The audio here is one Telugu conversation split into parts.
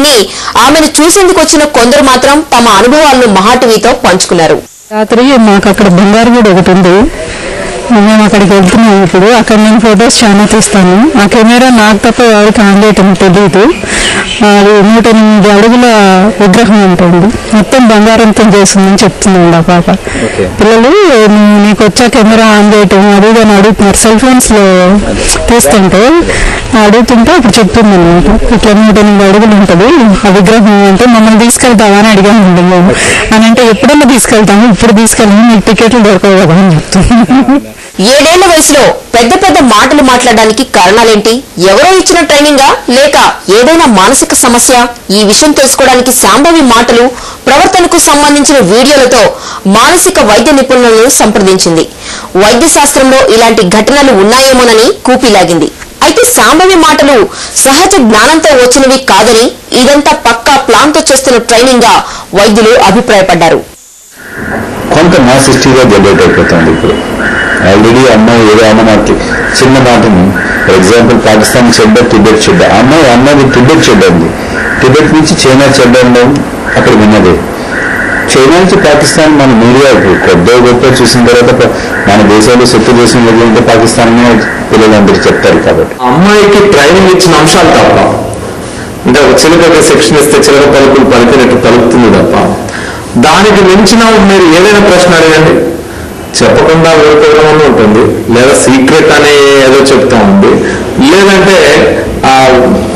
ఉన్నప్పటికీ ఆమెను చూసేందుకు వచ్చిన కొందరు మాత్రం తమ అనుభవాలను మహాటీవీతో పంచుకున్నారు. రాత్రి మాకు అక్కడ బంగారు గుడి ఒకటి ఉంది. మేము అక్కడికి వెళ్తున్నాం ఇప్పుడు. అక్కడ నేను ఫొటోస్ చాలా తీస్తాను. ఆ కెమెరా నాకు తప్ప ఎవరికి ఆన్ చేయటం తెలియదు అది నూట ఎనిమిది అడుగుల విగ్రహం ఉంటుంది మొత్తం బంగారంతో చేస్తుందని చెప్తున్నాడు ఆ పాప. పిల్లలు "నువ్వు- నీకు వచ్చా కెమెరా ఆన్ చేయటం అది అని అడుగుతున్నారు. సెల్ ఫోన్స్లో తీస్తుంటే అడుగుతుంటే అప్పుడు చెప్తుంది అనమాట ఇట్లా నూట ఎనిమిది అడుగులు ఉంటుంది ఆ విగ్రహం అంటే మమ్మల్ని తీసుకెళ్తావా? అని అడిగాను మేము. అని అంటే ఎప్పుడన్నా తీసుకెళ్తాము ఇప్పుడు తీసుకెళ్ళాము మీకు టికెట్లు దొరకవు కదా అని ఏడేళ్ళ వయసులో పెద్ద పెద్ద మాటలు మాట్లాడడానికి కారణాలేంటి? ఎవరో ఇచ్చిన ట్రైనింగా లేక ఏదైనా మానసిక సమస్య? ఈ విషయం తెలుసుకోవడానికి శాంభవి మాటలు ప్రవర్తనకు సంబంధించిన వీడియోలతో మానసిక వైద్య నిపుణులను సంప్రదించింది. వైద్య శాస్త్రంలో ఇలాంటి ఘటనలు ఉన్నాయేమోనని కూపిలాగింది అయితే శాంభవి మాటలు సహజ జ్ఞానంతో వచ్చినవి కాదని ఇదంతా పక్కా ప్లాన్తో చేస్తున్న ట్రైనింగ్గా వైద్యులు అభిప్రాయపడ్డారు. కొంత మాస్ జనరేట్ అయిపోతుంది ఇప్పుడు. ఆల్రెడీ అమ్మాయి ఏదో అన్న మాటలు చిన్న మాటని ఫర్ ఎగ్జాంపుల్ పాకిస్తాన్ చెడ్డ టిబెట్ చెడ్డ. అమ్మాయి అన్నది టిబెట్ చెడ్డ ఉంది. టిబెట్ నుంచి చైనా చెడ్డ ఉండడం అక్కడ విన్నదే చైనా నుంచి పాకిస్తాన్ మన మీడియా పెద్ద గొప్ప చూసిన తర్వాత మన దేశాలు శత్రు దేశం వెళ్ళింటే పాకిస్తాన్ పిల్లలందరూ చెప్తారు కాబట్టి. అమ్మాయికి ట్రైనింగ్ ఇచ్చిన అంశాలు తప్ప. అంటే ఒక చిలుక సెక్షన్ ఇస్తే చిలక పలుకులు పలికినట్టు పలుకుతుంది తప్ప. దానికి మించిన మీరు ఏదైనా ప్రశ్న అడగండి. చెప్పకుండా వేరుకోవడం ఉంటుంది. లేదా సీక్రెట్ అనే ఏదో చెప్తా ఉంది. లేదంటే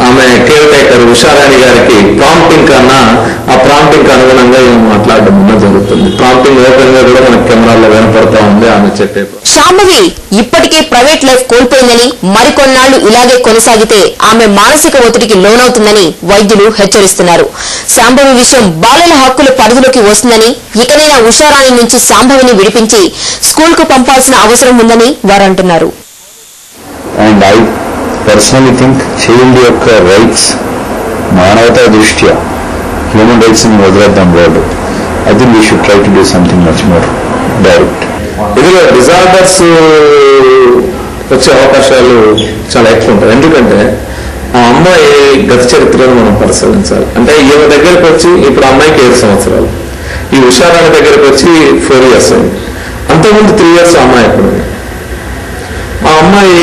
ఆమె కేర్ టేకర్ ఉషారాణి గారికి ప్రాంప్టింగ్ కన్నా ఆ ప్రాంప్టింగ్ అనుగుణంగా ఏం మాట్లాడడం అన్నది జరుగుతుంది. ప్రాంప్టింగ్ ఓపెన్గా కూడా మనకి కెమెరాలో వినపడతా ఉంది ఆమె చెప్పే శాంభవి ఇప్పటికే ప్రైవేట్ లైఫ్ కోల్పోయిందని మరికొన్నాళ్ళు ఇలాగే కొనసాగితే ఆమె మానసిక ఒత్తిడికి లోనవుతుందని వైద్యులు హెచ్చరిస్తున్నారు. శాంభవి విషయం బాలల హక్కుల పరిధిలోకి వస్తుందని ఇకనైనా ఉషారాణి నుంచి శాంభవిని విడిపించి స్కూల్కు పంపాల్సిన అవసరం ఉందని వారు అంటున్నారు and I personally think child యొక్క రైట్స్ మానవతా దృష్ట్యా హ్యూమన్ రైట్స్ వదిలేద్దాం world I think we should try to do something much more direct ఇదిగో డిజార్డర్స్ వచ్చే అవకాశాలు చాలా ఎక్కువ ఉంటాయి. ఎందుకంటే ఆ అమ్మాయి గత చరిత్రను మనం పరిశీలించాలి. అంటే ఈమె దగ్గరకు వచ్చి ఇప్పుడు అమ్మాయికి ఏడు సంవత్సరాలు. ఈ ఉషారాణి దగ్గరకు వచ్చి ఫోర్ ఇయర్స్ అయింది. అంతకుముందు త్రీ ఇయర్స్ అమ్మాయి ఎక్కడ ఉంది అమ్మాయి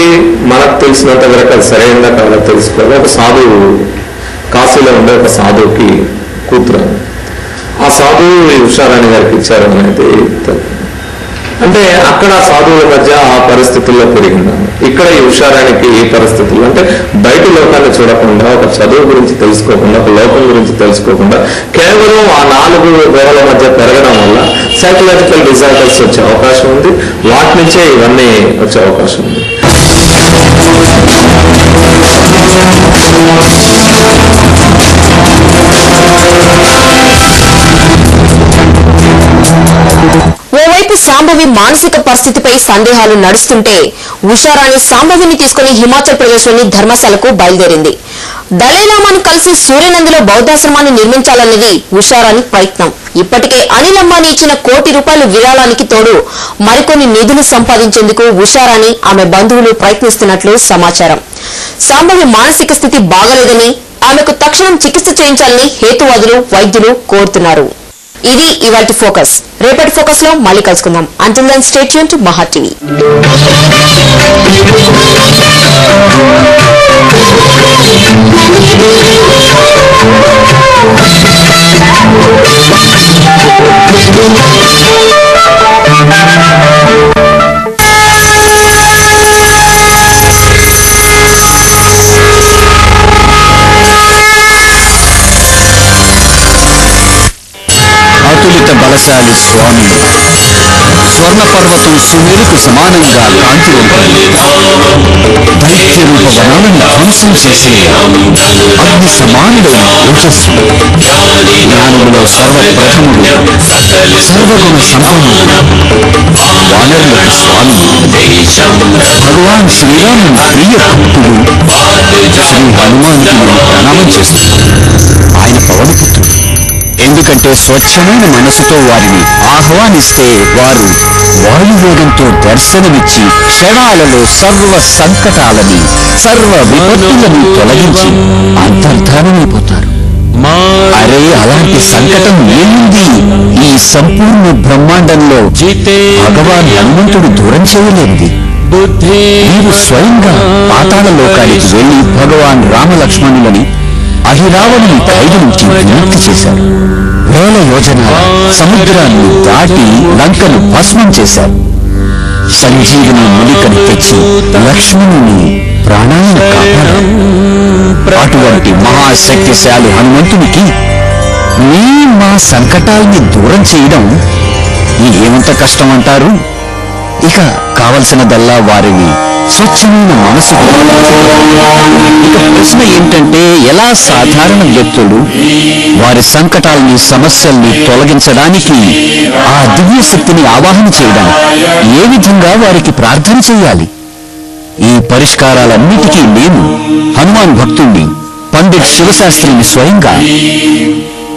మనకు తెలిసినంత వరకు అది సరైనదా కాదో తెలుసుకోవాలి. ఒక సాధువు కాశీలో ఉండే ఒక సాధువుకి కూతురు ఆ సాధువు ఈ ఉషారాణి గారికి ఇచ్చారు అనేది అంటే అక్కడ సాధువుల మధ్య ఆ పరిస్థితుల్లో పెరిగినాను ఇక్కడ ఈ ఉషారానికి ఈ పరిస్థితులు అంటే బయట లోకాన్ని చూడకుండా ఒక చదువు గురించి తెలుసుకోకుండా ఒక లోకం గురించి తెలుసుకోకుండా కేవలం ఆ నాలుగు గోడల మధ్య పెరగడం వల్ల సైకలాజికల్ డిజార్డర్స్ వచ్చే అవకాశం ఉంది. వాటి నుంచే ఇవన్నీ వచ్చే అవకాశం ఉంది. ఓవైపు సాంభవి మానసిక పరిస్థితిపై సందేహాలు నడుస్తుంటే ఉషారాణి సాంభవిని తీసుకుని హిమాచల్ ప్రదేశ్లోని ధర్మశాలకు బయలుదేరింది. దళైలామాను కలిసి సూర్యనందిలో బౌద్ధాశ్రమాన్ని నిర్మించాలన్నది ఉషారాణి ప్రయత్నం. ఇప్పటికే అనిల్ అంబానీ ఇచ్చిన కోటి రూపాయల విరాళానికి తోడు మరికొన్ని నిధులు సంపాదించేందుకు ఉషారాణి ఆమె బంధువులు ప్రయత్నిస్తున్నట్లు సమాచారం. సాంభవి మానసిక స్థితి బాగలేదని ఆమెకు తక్షణం చికిత్స చేయించాలని హేతువాదులు వైద్యులు కోరుతున్నారు. ఇది ఇవాటి ఫోకస్. రేపటి ఫోకస్లో మళ్ళీ కలుసుకుందాం. Until then state to Maha TV. బలశాలి స్వామి. స్వర్ణ పర్వతం సుమేరుకు సమానంగా కాంతివంతుడు దైత్య రూప వనాలను ధ్వంసం చేసే అగ్ని సమానుడైన ఓజస్సు జ్ఞానములో సర్వప్రథముడు సర్వగుణ సంపన్నుడు వానరుల స్వామి. భగవాన్ శ్రీరాముని ప్రియ భక్తుడు. శ్రీ హనుమాన్ ప్రణామం చేస్తున్నాను ఎందుకంటే స్వచ్ఛమైన మనసుతో వారిని ఆహ్వానిస్తే వారు వాయువేగంతో దర్శనమిచ్చి క్షణాలలో సర్వ సంకటాలని సర్వ విపత్తులను తొలగించి అంతర్ధానమైపోతారు అలాంటి సంకటం ఏముంది? ఈ సంపూర్ణ బ్రహ్మాండంలో భగవాన్ హనుమంతుడు దూరం చేయలేనిది. నీవు స్వయంగా పాతాళ లోకానికి వెళ్ళి భగవాన్ రామలక్ష్మణులని అహిరావణుని ఖైదు నుంచి విముక్తి చేశారు. వేల యోజనాల సముద్రాన్ని దాటి లంకను భస్మం చేశారు. సంజీవిని ములికను తెచ్చి లక్ష్మణుని ప్రాణాలను కాపాడారు. అటువంటి మహాశక్తిశాలి హనుమంతునికి మీ మా సంకటాల్ని దూరం చేయడం ఏమంత కష్టం అంటారు ఇక కావలసినదల్లా వారిని స్వచ్ఛమైన మనసు ఇక ప్రశ్న ఏంటంటే ఎలా సాధారణ వ్యక్తులు వారి సంకటాల్ని సమస్యల్ని తొలగించడానికి ఆ దివ్య శక్తిని ఆవాహన చేయడానికి ఏ విధంగా వారికి ప్రార్థన చేయాలి? ఈ పరిష్కారాలన్నిటికీ నేను హనుమాన్ భక్తుణ్ణి పండిట్ శివశాస్త్రిని స్వయంగా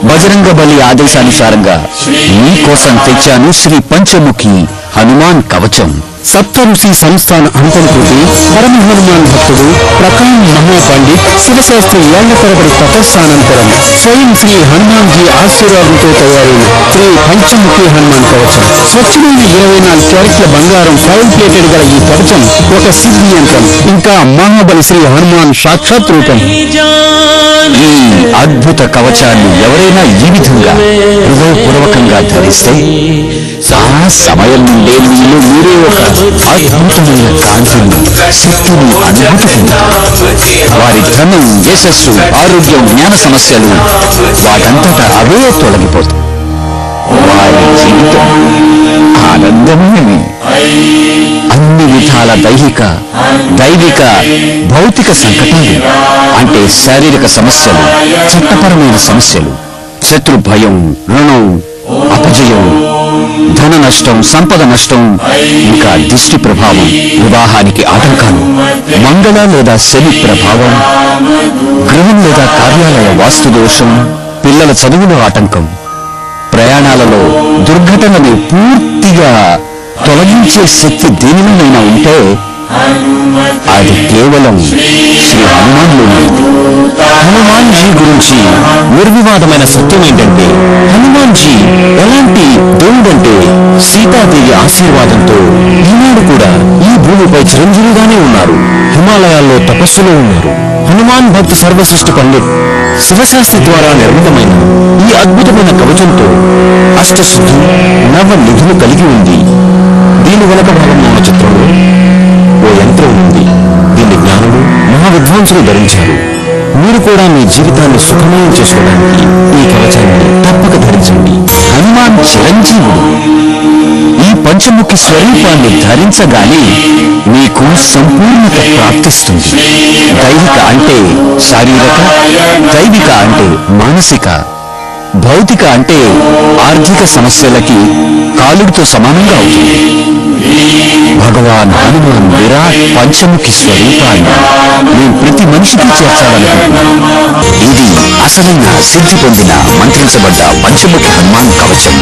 బజరంగ బలి ఆదేశానుసారంగా మీకోసం తెచ్చాను శ్రీ పంచముఖి హనుమాన్ కవచం. సప్త ఋషి సంస్థాన అంతంకృతి పరమ హనుమాన్ భక్తుడు ప్రకాన్ మహాపండిత్ శివశాస్త్రి ఏళ్ళ తరబడి తపస్సానంతరం స్వయం శ్రీ హనుమాన్జీ ఆశీర్వాదంతో తయారైన శ్రీ పంచముఖి హనుమాన్ కవచం. స్వచ్ఛమైన ఇరవై నాలుగు క్యారెట్ల బంగారం ఫైవ్ ప్లేటెడ్ గల ఈ కవచం ఒక సిద్ధి యంత్రం. ఇంకా మహాబలి శ్రీ హనుమాన్ సాక్షాత్ రూపం. ఈ అద్భుత కవచాన్ని ఎవరైనా ఈ విధంగా హృదయపూర్వకంగా ధరిస్తే ఆ సమయం నుండే మీలో మీరే ఒక అద్భుతమైన కాంతిని శక్తిని అనుభూతి వారి ధనం యశస్సు ఆరోగ్యం జ్ఞాన సమస్యలు వాటంతటా అవే తొలగిపోతాయి. వారి జీవితం ఆనందమయమే అన్ని విధాల దైహిక దైవిక భౌతిక సంకటాలు అంటే శారీరక సమస్యలు చట్టపరమైన సమస్యలు శత్రు భయం రుణం అపజయం ధన నష్టం సంపద నష్టం ఇంకా దిష్టి ప్రభావం వివాహానికి ఆటంకాలు మంగళ లేదా శని ప్రభావం గృహం లేదా కార్యాలయ వాస్తు దోషం పిల్లల చదువులో ఆటంకం ప్రయాణాలలో దుర్ఘటనని పూర్తిగా తొలగించే శక్తి దేనిలోనైనా ఉంటే అది కేవలం శ్రీ హనుమాన్లోనే ఉంది. హనుమాన్ జీ గురించి నిర్వివాదమైన సత్యం ఏంటంటే హనుమాన్ జీ ఎలాంటి దేవుడంటే సీతాదేవి ఆశీర్వాదంతో ఈనాడు కూడా ఈ భూమిపై చిరంజీవిగానే ఉన్నారు హిమాలయాల్లో తపస్సులో ఉన్నారు హనుమాన్ భక్తి సర్వసృష్టి పండిత్ శివశాస్త్రి ద్వారా నిర్మితమైన ఈ అద్భుతమైన కవచంతో అష్టశుద్ధి నవ నిధులు కలిగి ఉంది. దీని వెనక భాగంలో ఉన్న చిత్రంలో ఓ యంత్రం ఉంది. దీన్ని జ్ఞానులు మహావిద్వాంసులు ధరించారు. మీరు కూడా మీ జీవితాన్ని సుఖమయం చేసుకోవడానికి ఈ కవచాన్ని తప్పక ధరించండి. హనుమాన్ చిరంజీవుడు. ఈ పంచముఖి స్వరూపాన్ని ధరించగానే మీ మీకు సంపూర్ణత ప్రాప్తిస్తుంది. దైవిక అంటే శారీరక దైవిక అంటే మానసిక భౌతిక అంటే ఆర్థిక సమస్యలకి కాలుడితో సమానంగా అవుతుంది. భగవాన్ హనుమాన్ విరాట్ పంచముఖి స్వరూపాన్ని మేము ప్రతి మనిషికి చేర్చాలనుకుంటున్నాం. ఇది అసలైన సిద్ధి పొందిన మంత్రించబడ్డ పంచముఖి హనుమాన్ కవచం.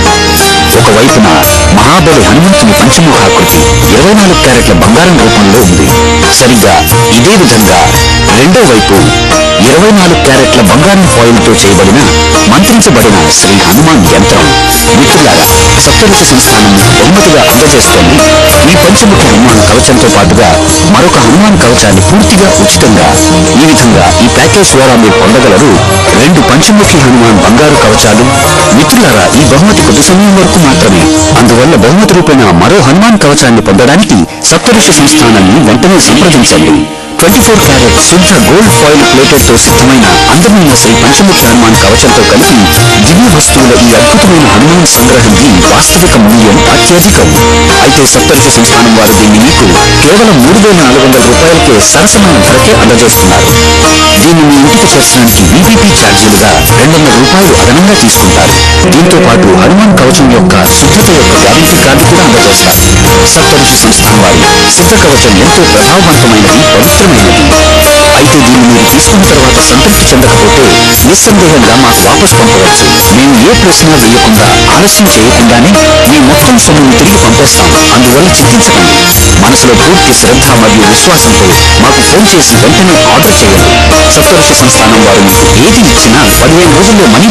ఒకవైపున మహాబలి హనుమంతుని పంచముఖాకృతి ఇరవై నాలుగు క్యారెట్ల బంగారం రూపంలో ఉంది. సరిగ్గా ఇదే విధంగా రెండో వైపు ఇరవై నాలుగు క్యారెట్ల బంగారం ఫాయిల్తో చేయబడిన మంత్రించబడిన శ్రీ హనుమాన్ యంత్రం. మిత్రులారా సప్తఋషి సంస్థానం బహుమతిగా అందజేస్తోంది ఈ పంచముఖి హనుమాన్ కవచంతో పాటుగా మరొక హనుమాన్ కవచాన్ని పూర్తిగా ఉచితంగా ఈ విధంగా ఈ ప్యాకేజ్ ద్వారా మీరు పొందగలరు రెండు పంచముఖి హనుమాన్ బంగారు కవచాలు. మిత్రులారా ఈ బహుమతి కొద్ది సమయం వరకు మాత్రమే. అందువల్ల బహుమతి రూపేణ మరో హనుమాన్ కవచాన్ని పొందడానికి సప్తఋషి సంస్థానాన్ని వెంటనే సంప్రదించండి. ట్వంటీ ఫోర్ క్యారెట్ శుద్ధ గోల్డ్ ఫాయిల్ ప్లేటెడ్తో సిద్ధమైన అందమైన శ్రీ పంచముఖి హనుమాన్ కవచంతో కలిపి దివ్య వస్తువుల ఈ అద్భుతమైన హనుమాన్ సంగ్రహానికి వాస్తవిక మూల్యం అత్యధికం. అయితే సప్తర్షి సంస్థానం వారు దీన్ని మీకు కేవలం మూడు వేల నాలుగు వందల రూపాయలకే సరసమైన ధరకే అందజేస్తున్నారు. దీన్ని మీ ఇంటికి చేర్చడానికి వీపీపీ ఛార్జీలుగా రెండు వందల రూపాయలు అదనంగా తీసుకుంటారు. దీంతో పాటు హనుమాన్ కవచం యొక్క శుద్ధత యొక్క గ్యారంటీ కార్డు కూడా అందజేస్తారు. సప్తరుషి సంస్థానం వారు సిద్ధ ఎంతో ప్రభావవంతమైనది పవిత్రమైనది. అయితే దీన్ని మీరు తీసుకున్న తర్వాత సంతృప్తి చెందకపోతే నిస్సందేహంగా మాకు వాపస్ పంపవచ్చు. మేము ఏ ప్రశ్న వేయకుండా ఆలస్యం చేయకుండానే మీ మొత్తం సొమ్మును తిరిగి పంపేస్తాం. అందువల్ల చింతించకండి. మనసులో పూర్తి శ్రద్ధ మరియు విశ్వాసంతో మాకు ఫోన్ చేసి వెంటనే ఆర్డర్ చేయండి. సప్తర్షి సంస్థానం వారు మీకు ఏది ఇచ్చినా పదిహేను రోజుల్లో మనీ